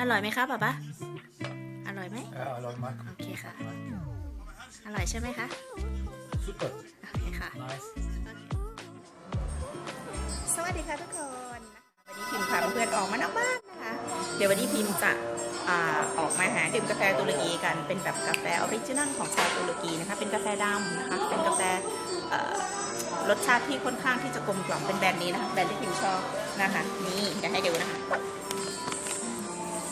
อร่อยไหมคะป๊าป๊าอร่อยไหม Ja, alloy mark. โอเคค่ะ อร่อยใช่ไหมคะ Super. โอเคค่ะ Nice. สวัสดีค่ะทุกคน วันนี้พิมพ์พาเพื่อนๆออกมานอกบ้านนะคะ เดี๋ยววันนี้พิมพ์จะอาออกมาหาดื่มกาแฟตุรกีกันเป็นแบบกาแฟออริจินัลของชาวตุรกีนะคะ เป็นกาแฟดำนะคะ เป็นกาแฟเอ่อรสชาติที่ค่อนข้างที่จะกลมกล่อมเป็นแบรนด์นี้นะคะ แบรนด์ที่พิมพ์ชอบนะคะ นี่จะให้ดูนะคะ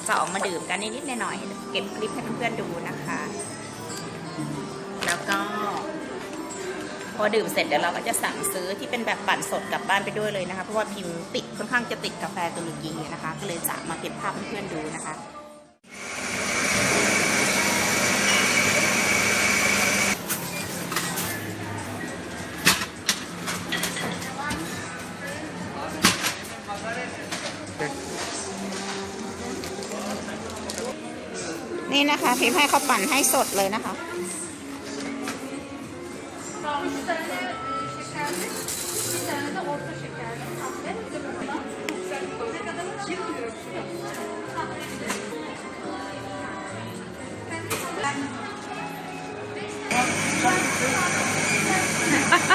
จะออกมาดื่มกันนิดๆหน่อยๆเก็บคลิปให้เพื่อนๆดูนะคะ แล้วก็ พอดื่มเสร็จเดี๋ยวเราก็จะสั่งซื้อที่เป็นแบบปั่นสดกลับบ้านไปด้วยเลยนะคะ เพราะว่าพิมพ์ติดค่อนข้างจะติดกาแฟตุรกีนะคะ ก็เลยจะมาเก็บภาพเพื่อนๆดูนะคะ นี้นะคะพี่พ์ให้เขาปั่นให้สดเลยนะคะ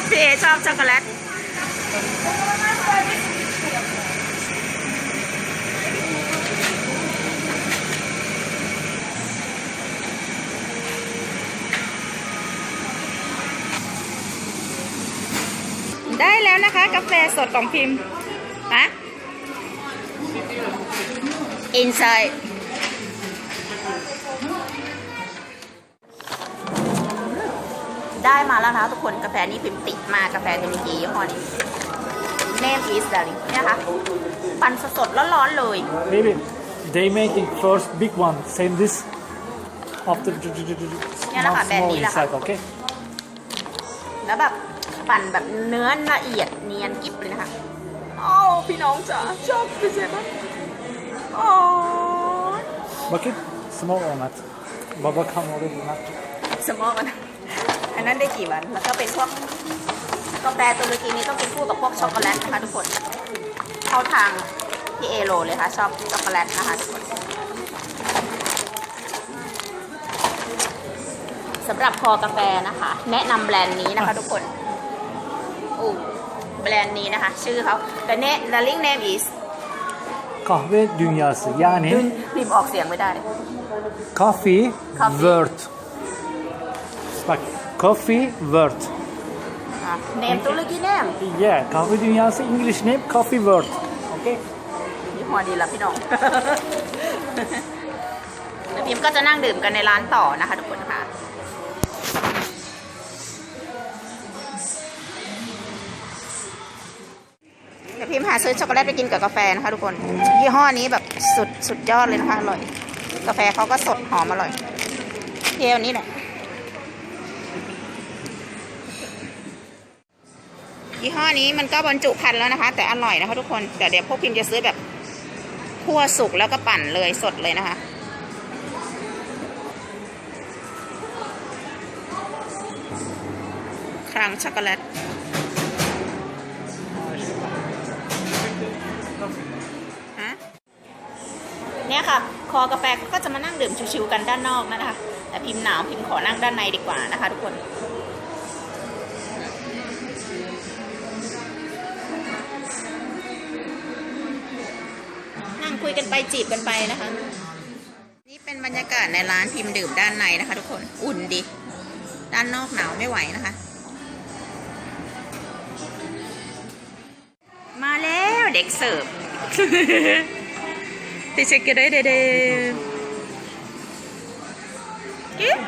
พี่เอชอบช็อกโกแลต แล้วนะคะ กาแฟสดของพิมพ์ฮะ inside ได้มาแล้วนะคะทุกคนกาแฟนี้พิมพ์ติดมากาแฟตุรกียี่ห้อนี้ name is darling เนี่ยนะคะปั่นสดๆร้อนๆเลย Maybe they making first big one, same this. After Yeah, lah, not Kak, small Benny lah, inside, Kak. okay? แล้วแบบ ปั่นแบบเนื้อละเอียดเนียนกริบเลยนะคะโอ้พี่น้องจ๋าชอบพิเศษมากโอ้ Bakit small or not? Baba come already not. สมองมันอันนั้นได้กี่วัน แล้วก็เป็นพวกกาแฟตุรกีนี้ต้องเป็นคู่กับพวกช็อกโกแลตนะคะทุกคน เข้าทางพี่เอโรเลยค่ะชอบช็อกโกแลตนะคะทุกคนสำหรับคอกาแฟนะคะ แนะนำแบรนด์นี้นะคะทุกคน อู้แบรนด์นี้นะคะ ชื่อเขา the name the link name is Kahve dünyası yani พิมพ์ออกเสียงไม่ได้ coffee Coffee. world. Bak coffee world. อะ name ตุรกี name Yeah, kahve dünyası English name coffee world. Okay? ยี่ห้อดีแล้วพี่น้อง แล้วพิมก็จะนั่งดื่มกันในร้านต่อนะคะทุกคนค่ะ ยวพิมหาซื้อช็อกโกแลตไปกินกับกาแฟนะคะทุกคน ยี่ห้อนี้แบบสุดสุดยอดเลยนะคะอร่อย กาแฟเขาก็สดหอมอร่อยเที่ยวนี้แหละยี่ห้อนี้มันก็บรรจุพันแล้วนะคะ แต่อร่อยนะคะทุกคนแต่เดี๋ยวพวกพิมจะซื้อแบบคั่วสุกแล้วก็ปั่นเลยสดเลยนะคะครังช็อกโกแลต เนี่ยค่ะ คอกาแฟก็จะมานั่งดื่มชิวๆกันด้านนอกนะคะ แต่พิมพ์หนาวพิมพ์ขอนั่งด้านในดีกว่านะคะทุกคนนั่งคุยกันไปจีบกันไปนะคะ นี่เป็นบรรยากาศในร้านพิมพ์ดื่มด้านในนะคะ ทุกคนอุ่นดีด้านนอกหนาวไม่ไหวนะคะ มาแล้วเด็กเสิร์ฟ ติเชกเกเรเดเดกิ๊บ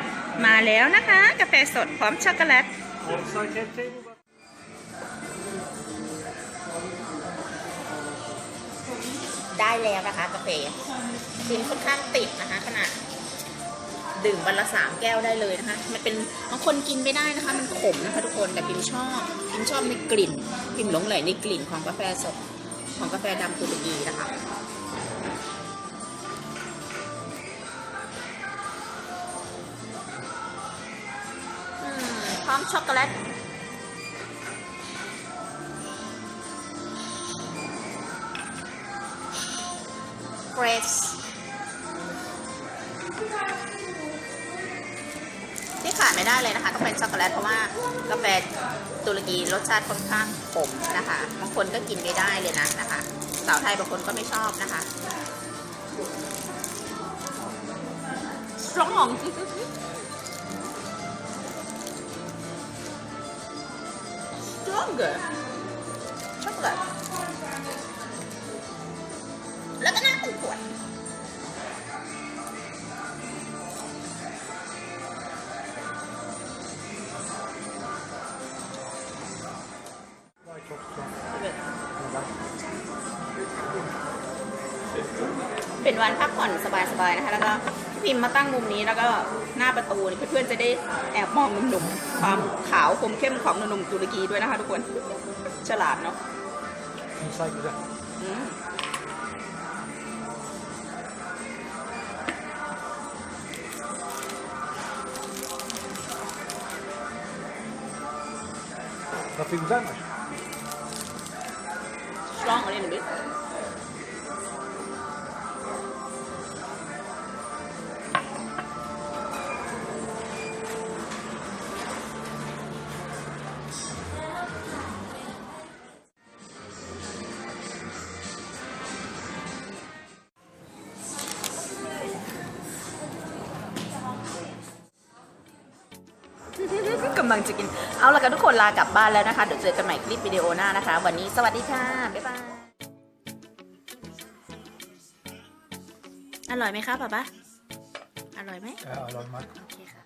มาแล้วนะคะ กาแฟสดพร้อมช็อกโกแลต ได้แล้วนะคะกาแฟดินค่อนข้างติดนะคะขนาดดื่มวันละสามแก้วได้เลยนะคะ มันเป็นบางคนกินไม่ได้นะคะ มันขมนะคะทุกคน แต่พิมชอบพิมชอบในกลิ่นพิมหลงไหลในกลิ่นของกาแฟสดของกาแฟดำตุรกีนะคะ อมช็อกโกแลตรสที่ขาดไม่ได้เลยนะคะต้องเป็นช็อกโกแลตเพราะว่ากาแฟตุรกีรสชาติค่อนข้างขมนะคะบางคนก็กินไม่ได้เลยนะนะคะ สาวไทยบางคนก็ไม่ชอบนะคะ strong stronger chocolate แล้วก็น้ำเป็นขวด Vay çok strong. เป็นวันพักผ่อนสบายๆนะคะ แล้วก็ พี่พิมพ์มาตั้งมุมนี้แล้วก็หน้าประตูนี่เพื่อนๆจะได้แอบมองหนุ่มๆความขาวคมเข้มของหนุ่มๆตุรกีด้วยนะคะทุกคนฉลาดเนาะ Inside güzel. อืม Kafe güzel mi? strong a little กำลังจะกิน เอาละกันทุกคนลากลับบ้านแล้วนะคะ เดี๋ยวเจอกันใหม่คลิปวิดีโอหน้านะคะ วันนี้สวัสดีค่ะ บ๊ายบาย อร่อยไหมคะป๊าป๊าอร่อยไหม Ja, alarm var.